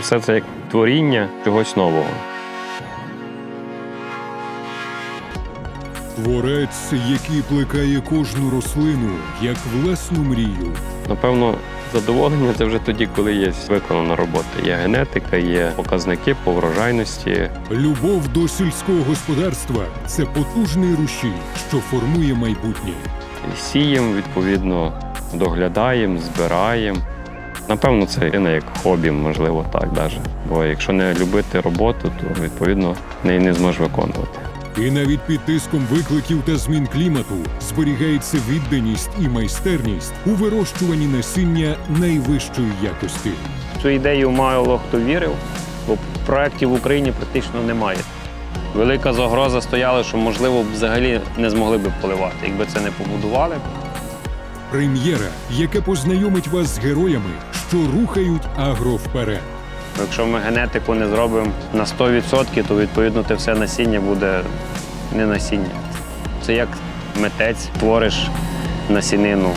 Все це як творіння чогось нового. Творець, який плекає кожну рослину, як власну мрію. Напевно, задоволення це вже тоді, коли є виконана робота. Є генетика, є показники по врожайності. Любов до сільського господарства це потужний рушій, що формує майбутнє. Сіємо, відповідно, доглядаємо, збираємо. Напевно, це і не як хобі, можливо, так даже. Бо якщо не любити роботу, то відповідно неї не зможеш виконувати. І навіть під тиском викликів та змін клімату зберігається відданість і майстерність у вирощуванні насіння найвищої якості. Цю ідею мало хто вірив, бо проєктів в Україні практично немає. Велика загроза стояла, що, можливо, взагалі не змогли б поливати, якби це не побудували. Прем'єра, яка познайомить вас з героями, що рухають агро вперед. Якщо ми генетику не зробимо на 100%, то відповідно те все насіння буде не насіння. Це як митець твориш насінину